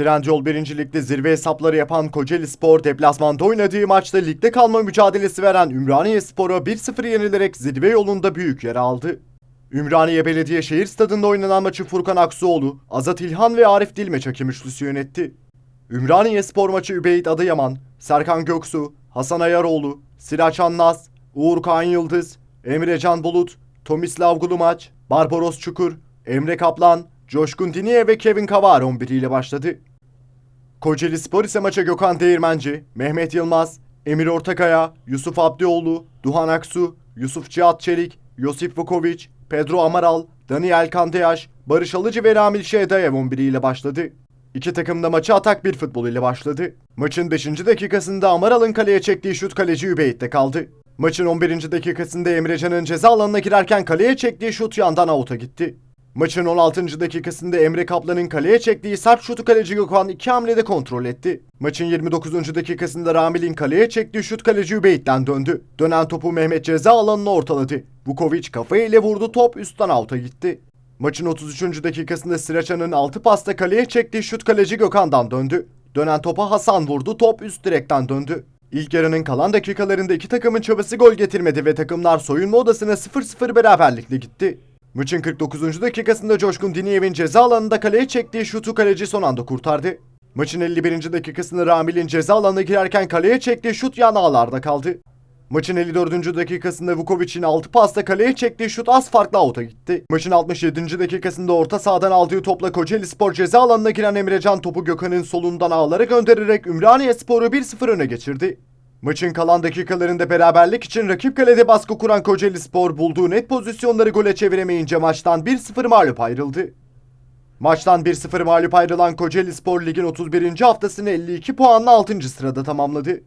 Trendyol 1. Lig'de zirve hesapları yapan Kocaeli Spor deplasmanda oynadığı maçta ligde kalma mücadelesi veren Ümraniye Spor'a 1-0 yenilerek zirve yolunda büyük yer aldı. Ümraniye Belediye Şehir Stadı'nda oynanan maçı Furkan Aksuoğlu, Azat İlhan ve Arif Dilmeç hakem üçlüsü yönetti. Ümraniye Spor maçı Übeyit Adıyaman, Serkan Göksu, Hasan Ayaroğlu, Siraç Naz, Uğur Kağan Yıldız, Emre Can Bulut, Tomislav Gulumaç, Barbaros Çukur, Emre Kaplan, Coşkun Diniye ve Kevin Kavar 11 ile başladı. Kocaeli Spor ise maça Gökhan Değirmenci, Mehmet Yılmaz, Emir Ortakaya, Yusuf Abdioğlu, Duhan Aksu, Yusuf Cihat Çelik, Yosif Vukovic, Pedro Amaral, Daniel Kandeyaş, Barış Alıcı ve Ramil Şehdayev 11 ile başladı. İki takım da maçı atak bir futbol ile başladı. Maçın 5. dakikasında Amaral'ın kaleye çektiği şut kaleci Übeyit'te kaldı. Maçın 11. dakikasında Emrecan'ın ceza alanına girerken kaleye çektiği şut yandan avuta gitti. Maçın 16. dakikasında Emre Kaplan'ın kaleye çektiği sert şutu kaleci Gökhan iki hamlede kontrol etti. Maçın 29. dakikasında Ramil'in kaleye çektiği şut kaleci Übeyit'ten döndü. Dönen topu Mehmet ceza alanına ortaladı. Vukovic kafayı ile vurdu top üstten avuta gitti. Maçın 33. dakikasında Sıraçan'ın 6 pasta kaleye çektiği şut kaleci Gökhan'dan döndü. Dönen topa Hasan vurdu top üst direkten döndü. İlk yarının kalan dakikalarında iki takımın çabası gol getirmedi ve takımlar soyunma odasına 0-0 beraberlikle gitti. Maçın 49. dakikasında Coşkun Diniyev'in ceza alanında kaleye çektiği şutu kaleci son anda kurtardı. Maçın 51. dakikasında Ramil'in ceza alanına girerken kaleye çektiği şut yan ağlarda kaldı. Maçın 54. dakikasında Vukovic'in 6 pasta kaleye çektiği şut az farklı avuta gitti. Maçın 67. dakikasında orta sahadan aldığı topla Kocaeli Spor ceza alanına giren Emrecan topu Gökhan'ın solundan ağlara göndererek Ümraniye Spor'u 1-0 öne geçirdi. Maçın kalan dakikalarında beraberlik için rakip kalede baskı kuran Kocaeli Spor bulduğu net pozisyonları gole çeviremeyince maçtan 1-0 mağlup ayrıldı. Maçtan 1-0 mağlup ayrılan Kocaeli Spor Lig'in 31. haftasını 52 puanla 6. sırada tamamladı.